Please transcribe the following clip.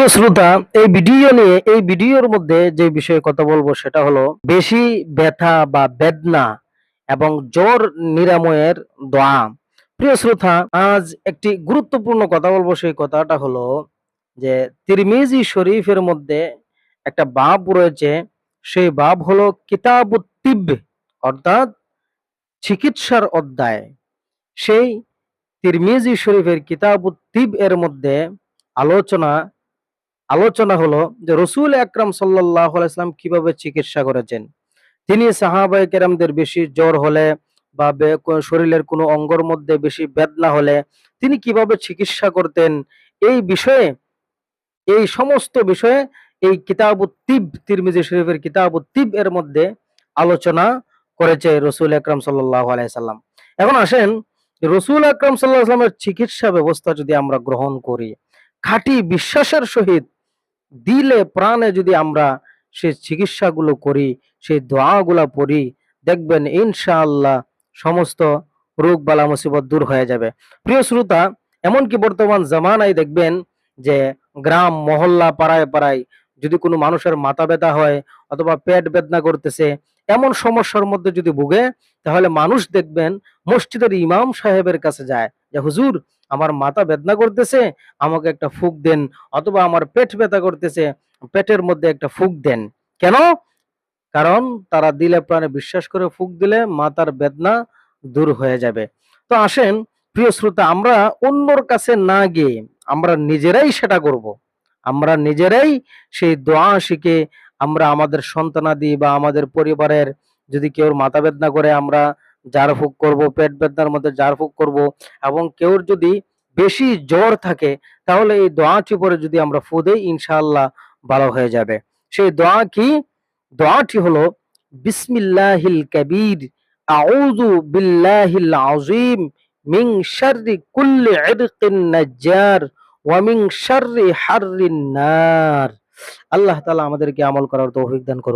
প্রিয় শ্রোতা, এই ভিডিও নিয়ে, এই ভিডিওর মধ্যে যে বিষয়ে কথা বলব সেটা হলো বেশি ব্যথা বা বেদনা এবং জ্বর নিরাময়ের দোয়া। প্রিয় শ্রোতা, আজ একটি গুরুত্বপূর্ণ কথা বলব, সেই কথাটা হলো যে তিরমিজি শরীফের মধ্যে একটা বাব রয়েছে। সেই বাব হলো কিতাবুত্তিব অর্থাৎ চিকিৎসার অধ্যায়। সেই তিরমিজি শরীফের কিতাব কিতাবুত্তিব এর মধ্যে আলোচনা আলোচনা হলো যে রসুল আকরাম সাল্লাহ আলাইসলাম কীভাবে চিকিৎসা করেছেন। তিনি সাহাবাই কেরামদের বেশি জ্বর হলে বা শরীরের কোনো অঙ্গর মধ্যে বেশি বেদনা হলে তিনি কীভাবে চিকিৎসা করতেন, এই বিষয়ে, এই সমস্ত বিষয়ে এই কিতাব কিতাবুত্তিব তিরমিজি শরীফের কিতাব কিতাবুত্তিব এর মধ্যে আলোচনা করেছে রসুল আকরাম সাল্লাহ আলাইসাল্লাম এখন আসেন, রসুল আকরাম সাল্লাহ আসলামের চিকিৎসা ব্যবস্থা যদি আমরা গ্রহণ করি, খাঁটি বিশ্বাসের সহিত দিলে প্রাণে যদি আমরা সেই চিকিৎসাগুলো করি সেই দোয়াগুলা পড়ি, দেখবেন ইনশাআল্লাহ সমস্ত রোগ বালা মুসিবত দূর হয়ে যাবে। প্রিয় শ্রোতা, এমনকি বর্তমান জামানায় দেখবেন যে গ্রাম, মহল্লা পাড়ায় পাড়ায় যদি কোনো মানুষের মাথা ব্যথা হয় অথবা পেট বেদনা করতেছে, এমন সমস্যার মধ্যে যদি ভুগে, তাহলে মানুষ দেখবেন মসজিদের ইমাম সাহেবের কাছে যায়। যে, হুজুর, আমার মাথা বেদনা করতেছে, আমাকে একটা ফুক দেন। অথবা, আমার পেট ব্যথা করতেছে, পেটের মধ্যে একটা ফুক দেন। কেন? কারণ তারা দিলে প্রাণে বিশ্বাস করে ফুক দিলে মাতার বেদনা দূর হয়ে যাবে। তো আসেন, প্রিয় শ্রোতা, আমরা অন্যর কাছে না গিয়ে আমরা নিজেরাই সেটা করব। আমরা নিজেরাই সেই দোয়া শিখে আমরা আমাদের সন্তানাদি বা আমাদের পরিবারের যদি কেউ মাথা বেদনা করে, আমরা জার ফুক করব, পেট বেদনার মধ্যে জার ফুক করব এবং কেউ যদি বেশি জ্বর থাকে, তাহলে এই দোয়াটি পরে যদি আমরা ফু দেই, ইনশাআল্লাহ ভালো হয়ে যাবে। সেই দোয়া কি? দোয়াটি হলো, বিসমিল্লাহিল কবির, আউযু বিল্লাহিল আযীম, মিন শাররি কুল্লি ইরকিন নাজ্জার, ওয়া মিন শাররি হাররিন নার। আল্লাহ তাআলা আমাদেরকে আমল করার তৌফিক দান করুন।